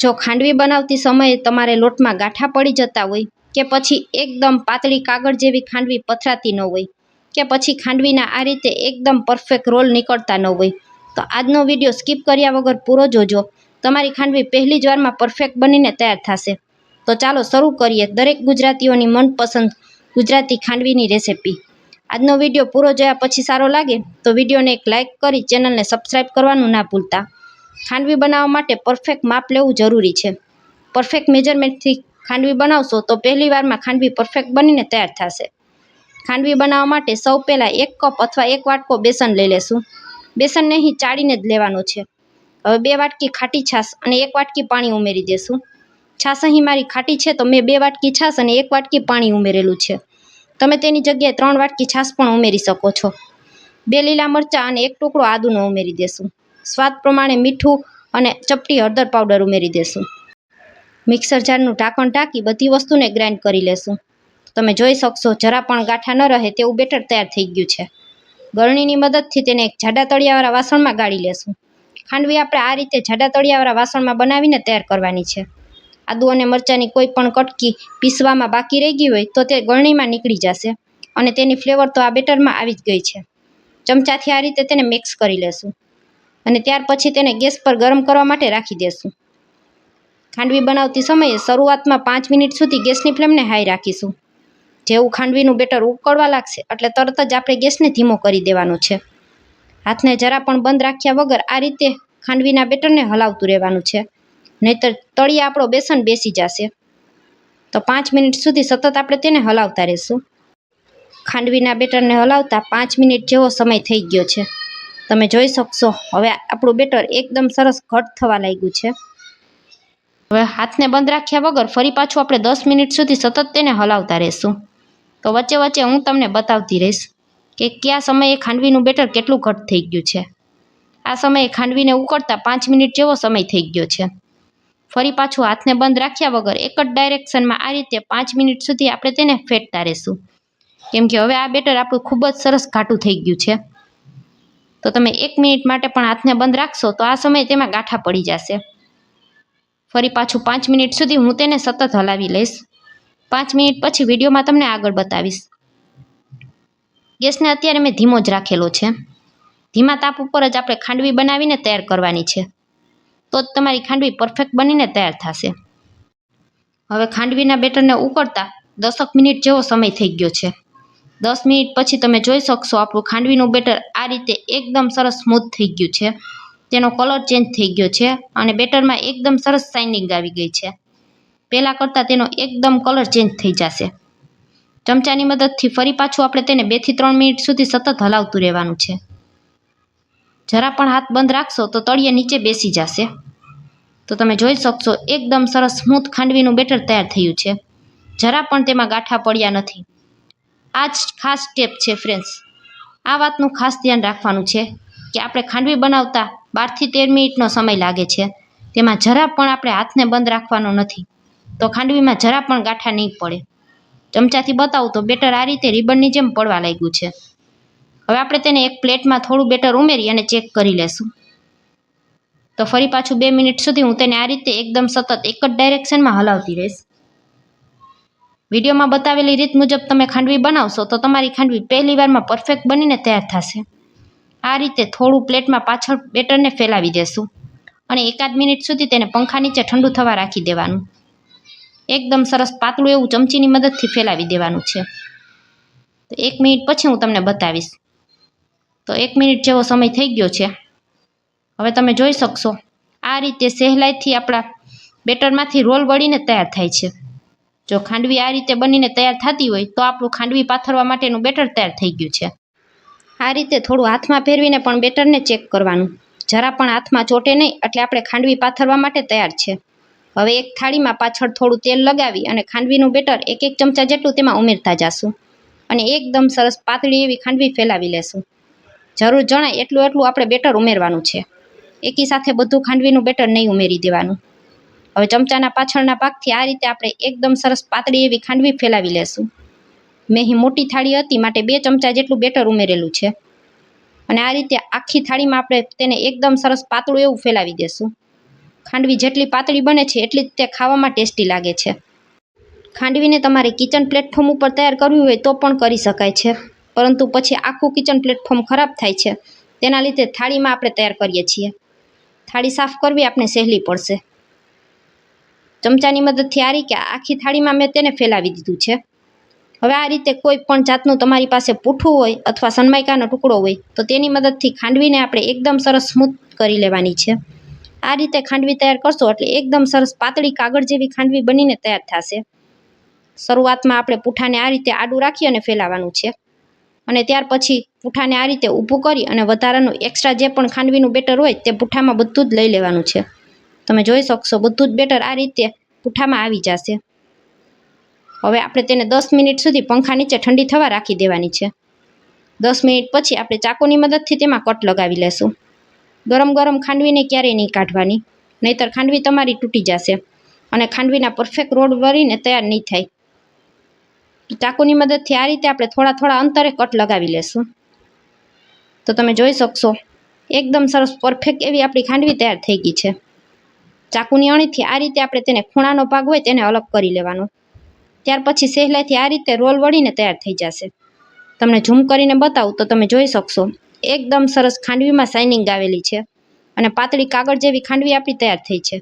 જો ખાંડવી બનાવતી સમયે તમારે લોટમાં ગાંઠા પડી જતા હોય કે પછી એકદમ પાતળી કાગળ જેવી ખાંડવી પથરાતી ન હોય કે પછી ખાંડવીના આ રીતે એકદમ પરફેક્ટ રોલ નીકળતા ન હોય, તો આજનો વીડિયો સ્કીપ કર્યા વગર પૂરો જોજો. તમારી ખાંડવી પહેલી જ વારમાં પરફેક્ટ બનીને તૈયાર થશે. તો ચાલો શરૂ કરીએ દરેક ગુજરાતીઓની મનપસંદ ગુજરાતી ખાંડવીની રેસિપી આજનો વીડિયો પૂરો જોયા પછી સારો લાગે તો વિડીયોને એક લાઇક કરી ચેનલને સબસ્ક્રાઇબ કરવાનું ના ભૂલતા. ખાંડવી બનાવવા માટે પરફેક્ટ માપ લેવું જરૂરી છે. પરફેક્ટ મેજરમેન્ટથી ખાંડવી બનાવશો તો પહેલી વારમાં ખાંડવી પરફેક્ટ બનીને તૈયાર થશે. ખાંડવી બનાવવા માટે સૌ પહેલાં એક કપ અથવા એક વાટકો બેસન લઈ લેશું. બેસનને અહીં ચાળીને જ લેવાનું છે. હવે બે વાટકી ખાટી છાશ અને એક વાટકી પાણી ઉમેરી દેશું. છાશ અહીં મારી ખાટી છે તો મેં બે વાટકી છાશ અને એક વાટકી પાણી ઉમેરેલું છે. તમે તેની જગ્યાએ ત્રણ વાટકી છાશ પણ ઉમેરી શકો છો. બે લીલા મરચાં અને એક ટુકડો આદુનો ઉમેરી દેશું. સ્વાદ પ્રમાણે મીઠું અને ચપટી હળદર પાવડર ઉમેરી દેશું. મિક્સર જારનું ઢાંકણ ઢાંકી બધી વસ્તુને ગ્રાઇન્ડ કરી લેશું. તમે જોઈ શકશો, જરા પણ ગાંઠા ન રહે તેવું બેટર તૈયાર થઈ ગયું છે. ગળણીની મદદથી તેને એક જાડા તળિયાવાળા વાસણમાં ગાળી લેશું. ખાંડવી આપણે આ રીતે જાડા તળિયાવાળા વાસણમાં બનાવીને તૈયાર કરવાની છે. આદુ અને મરચાંની કોઈ પણ કટકી પીસવામાં બાકી રહી ગઈ હોય તો તે ગળણીમાં નીકળી જશે અને તેની ફ્લેવર તો આ બેટરમાં આવી જ ગઈ છે. ચમચાથી આ રીતે તેને મિક્સ કરી લેશું. અને ત્યાર પછી તેને ગેસ પર ગરમ કરવા માટે રાખી દેશું. ખાંડવી બનાવતી સમયે શરૂઆતમાં પાંચ મિનિટ સુધી ગેસની ફ્લેમને હાઈ રાખીશું. જેવું ખાંડવીનું બેટર ઉકળવા લાગશે એટલે તરત જ આપણે ગેસને ધીમો કરી દેવાનો છે. હાથને જરા પણ બંધ રાખ્યા વગર આ રીતે ખાંડવીના બેટરને હલાવતું રહેવાનું છે. નહીતર તળિયે આપણો બેસન બેસી જશે. તો પાંચ મિનિટ સુધી સતત આપણે તેને હલાવતા રહેશું. ખાંડવીના બેટરને હલાવતા પાંચ મિનિટ જેવો સમય થઈ ગયો છે. તમે જોઈ શકશો. હવે આપણું બેટર એકદમ સરસ ઘટ થવા લાગ્યું છે. હવે હાથને બંધ રાખ્યા વગર ફરી પાછું આપણે દસ મિનિટ સુધી સતત તેને હલાવતા રહેશું. તો વચ્ચે વચ્ચે હું તમને બતાવતી રહીશ કે કયા સમયે ખાંડવીનું બેટર કેટલું ઘટ થઈ ગયું છે. આ સમયે ખાંડવીને ઉકળતા પાંચ મિનિટ જેવો સમય થઈ ગયો છે. ફરી પાછું હાથને બંધ રાખ્યા વગર એક જ ડાયરેક્શનમાં આ રીતે પાંચ મિનિટ સુધી આપણે તેને ફેટતા રહીશું. કેમ કે હવે આ બેટર આપણું ખૂબ જ સરસ ઘાટું થઈ ગયું છે. તો તમે એક મિનિટ માટે પણ હાથને બંધ રાખશો તો આ સમયે તેમાં ગાંઠા પડી જશે. ફરી પાછું પાંચ મિનિટ સુધી હું તેને સતત હલાવી લઈશ. પાંચ મિનિટ પછી વિડીયોમાં તમને આગળ બતાવીશ. ગેસને અત્યારે મેં ધીમો જ રાખેલો છે. ધીમા તાપ ઉપર જ આપણે ખાંડવી બનાવીને તૈયાર કરવાની છે. તો જ તમારી ખાંડવી પરફેક્ટ બનીને તૈયાર થશે. હવે ખાંડવીના બેટરને ઉકળતા દસક મિનિટ જેવો સમય થઈ ગયો છે. દસ મિનિટ પછી તમે જોઈ શકશો આપણું ખાંડવીનું બેટર આ રીતે એકદમ સરસ સ્મૂથ થઈ ગયું છે. તેનો કલર ચેન્જ થઈ ગયો છે અને બેટરમાં એકદમ સરસ શાઇનિંગ આવી ગઈ છે. પહેલાં કરતાં તેનો એકદમ કલર ચેન્જ થઈ જશે. ચમચાની મદદથી ફરી પાછું આપણે તેને બેથી ત્રણ મિનિટ સુધી સતત હલાવતું રહેવાનું છે. જરા પણ હાથ બંધ રાખશો તો તળિયે નીચે બેસી જશે. તો તમે જોઈ શકશો એકદમ સરસ સ્મૂથ ખાંડવીનું બેટર તૈયાર થયું છે. જરા પણ તેમાં ગાંઠા પડ્યા નથી. આ જ ખાસ સ્ટેપ છે ફ્રેન્ડ્સ આ વાતનું ખાસ ધ્યાન રાખવાનું છે કે આપણે ખાંડવી બનાવતા બારથી તેર મિનિટનો સમય લાગે છે. તેમાં જરા પણ આપણે હાથને બંધ રાખવાનો નથી. તો ખાંડવીમાં જરા પણ ગાંઠા નહીં પડે. ચમચાથી બતાવું તો બેટર આ રીતે રિબનની જેમ પડવા લાગ્યું છે. હવે આપણે તેને એક પ્લેટમાં થોડું બેટર ઉમેરી અને ચેક કરી લેશું. તો ફરી પાછું બે મિનિટ સુધી હું તેને આ રીતે એકદમ સતત એક જ ડાયરેક્શનમાં હલાવતી રહીશ. વિડીયોમાં બતાવેલી રીત મુજબ તમે ખાંડવી બનાવશો તો તમારી ખાંડવી પહેલી વારમાં પરફેક્ટ બનીને તૈયાર થશે. આ રીતે થોડું પ્લેટમાં પાછળ બેટરને ફેલાવી દેશું અને એકાદ મિનિટ સુધી તેને પંખા નીચે ઠંડુ થવા રાખી દેવાનું. એકદમ સરસ પાતળું એવું ચમચીની મદદથી ફેલાવી દેવાનું છે. તો એક મિનિટ પછી હું તમને બતાવીશ. તો એક મિનિટ જેવો સમય થઈ ગયો છે. હવે તમે જોઈ શકશો. આ રીતે સહેલાઈથી આપણા બેટરમાંથી રોલ વળીને તૈયાર થાય છે. જો ખાંડવી આ રીતે બનીને તૈયાર થતી હોય, તો આપણું ખાંડવી પાથરવા માટેનું બેટર તૈયાર થઈ ગયું છે. આ રીતે થોડું હાથમાં ફેરવીને પણ બેટરને ચેક કરવાનું. જરા પણ હાથમાં ચોટે નહીં, એટલે આપણે ખાંડવી પાથરવા માટે તૈયાર છે. હવે એક થાળીમાં પાછળ થોડું તેલ લગાવી અને ખાંડવીનું બેટર એક એક ચમચા જેટલું તેમાં ઉમેરતા જશું. અને એકદમ સરસ પાતળી એવી ખાંડવી ફેલાવી લેશું. જરૂર જણાય એટલું એટલું આપણે બેટર ઉમેરવાનું છે. એકી સાથે બધું ખાંડવીનું બેટર નહીં ઉમેરી દેવાનું. હવે ચમચાના પાછળના ભાગથી આ રીતે આપણે એકદમ સરસ પાતળી એવી ખાંડવી ફેલાવી લેશું. મેં અહીં મોટી થાળી હતી, માટે બે ચમચા જેટલું બેટર ઉમેરેલું છે. અને આ રીતે આખી થાળીમાં આપણે તેને એકદમ સરસ પાતળું એવું ફેલાવી દેશું. ખાંડવી જેટલી પાતળી બને છે, એટલી જ તે ખાવામાં ટેસ્ટી લાગે છે. ખાંડવીને તમારે કિચન પ્લેટફોર્મ ઉપર તૈયાર કરવી હોય તો પણ કરી શકાય છે. પરંતુ પછી આખું કિચન પ્લેટફોર્મ ખરાબ થાય છે. તેના લીધે થાળીમાં આપણે તૈયાર કરીએ છીએ. થાળી સાફ કરવી આપણે સહેલી પડશે. ચમચાની મદદથી આ રીતે આખી થાળીમાં મેં તેને ફેલાવી દીધું છે. હવે આ રીતે કોઈ પણ જાતનું તમારી પાસે પૂઠું હોય અથવા સનમાઇકાનો ટુકડો હોય, તો તેની મદદથી ખાંડવીને આપણે એકદમ સરસ સ્મૂથ કરી લેવાની છે. આ રીતે ખાંડવી તૈયાર કરશો એટલે એકદમ સરસ પાતળી કાગળ જેવી ખાંડવી બનીને તૈયાર થશે. શરૂઆતમાં આપણે પૂઠાને આ રીતે આડું રાખી અને ફેલાવાનું છે. અને ત્યાર પછી પૂઠાને આ રીતે ઊભું કરી અને વધારાનું એક્સ્ટ્રા જે પણ ખાંડવીનું બેટર હોય તે પૂઠામાં બધું જ લઈ લેવાનું છે. તમે જોઈ શકશો, બધું જ બેટર આ રીતે પૂઠામાં આવી જશે. હવે આપણે તેને દસ મિનિટ સુધી પંખા નીચે ઠંડી થવા રાખી દેવાની છે. દસ મિનિટ પછી આપણે ચાકુની મદદથી તેમાં કટ લગાવી લેશું. ગરમ ગરમ ખાંડવીને ક્યારેય નહીં કાઢવાની, નહીતર ખાંડવી તમારી તૂટી જશે અને ખાંડવીના પરફેક્ટ રોડ વળીને તૈયાર નહીં થાય. ચાકુની મદદથી આ રીતે આપણે થોડા થોડા અંતરે કટ લગાવી લેશું. તો તમે જોઈ શકશો, એકદમ સરસ પરફેક્ટ એવી આપણી ખાંડવી તૈયાર થઈ ગઈ છે. ચાકુની અણીથી આ રીતે આપણે તેને ખૂણાનો ભાગ હોય તેને અલગ કરી લેવાનો. ત્યાર પછી સહેલાઈથી આ રીતે રોલ વળીને તૈયાર થઈ જશે. તમને ઝૂમ કરીને બતાવું તો તમે જોઈ શકશો. એકદમ સરસ ખાંડવીમાં શાઇનિંગ આવેલી છે અને પાતળી કાગળ જેવી ખાંડવી આપણી તૈયાર થઈ છે.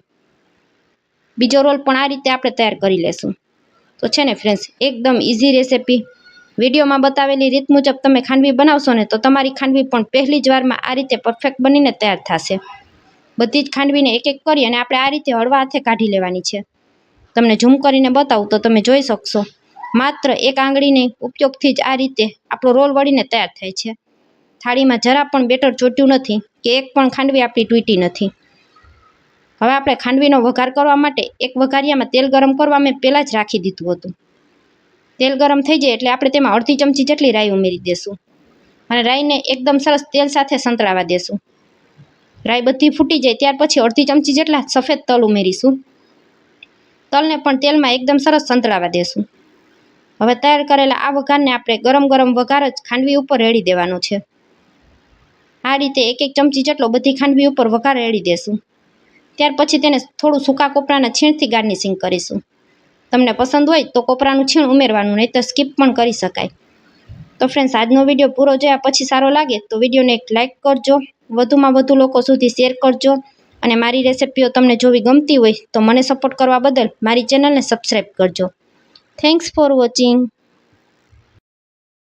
બીજો રોલ પણ આ રીતે આપણે તૈયાર કરી લેશું. તો છે ને ફ્રેન્ડ્સ એકદમ ઇઝી રેસિપી વિડીયોમાં બતાવેલી રીત મુજબ તમે ખાંડવી બનાવશો ને તો તમારી ખાંડવી પણ પહેલી જ વારમાં આ રીતે પરફેક્ટ બનીને તૈયાર થશે. બધી જ ખાંડવીને એક એક કરી અને આપણે આ રીતે હળવા હાથે કાઢી લેવાની છે. તમને ઝૂમ કરીને બતાવું તો તમે જોઈ શકશો. માત્ર એક આંગળીને ઉપયોગથી જ આ રીતે આપણો રોલ વળીને તૈયાર થાય છે. થાળીમાં જરા પણ બેટર ચોટ્યું નથી કે એક પણ ખાંડવી આપણી તૂટી નથી. હવે આપણે ખાંડવીનો વઘાર કરવા માટે એક વઘારિયામાં તેલ ગરમ કરવા મેં પહેલાં જ રાખી દીધું હતું. તેલ ગરમ થઈ જાય એટલે આપણે તેમાં અડધી ચમચી જેટલી રાઈ ઉમેરી દેશું. અને રાઈને એકદમ સરસ તેલ સાથે સંતળાવા દેશું. રાઈ બધી ફૂટી જાય, ત્યાર પછી અડધી ચમચી જેટલા સફેદ તલ ઉમેરીશું. તલને પણ તેલમાં એકદમ સરસ સંતળાવા દેશું. હવે તૈયાર કરેલા આ વઘારને આપણે ગરમ ગરમ વઘાર જ ખાંડવી ઉપર રેડી દેવાનો છે. આ રીતે એક એક ચમચી જેટલો બધી ખાંડવી ઉપર વઘાર રેડી દેશું. ત્યાર પછી તેને થોડું સૂકા કોપરાના છીણથી ગાર્નિશિંગ કરીશું. તમને પસંદ હોય તો કોપરાનું છીણ ઉમેરવાનું નહીં તો સ્કીપ પણ કરી શકાય. તો ફ્રેન્ડ્સ આજનો વીડિયો પૂરો જોયા પછી સારો લાગે તો વિડીયોને એક લાઇક કરજો. વધુમાં વધુ લોકો સુધી શેર કરજો અને મારી રેસિપીઓ તમને જોવી ગમતી હોય તો મને સપોર્ટ કરવા બદલ મારી ચેનલને સબસ્ક્રાઈબ કરજો. Thanks for watching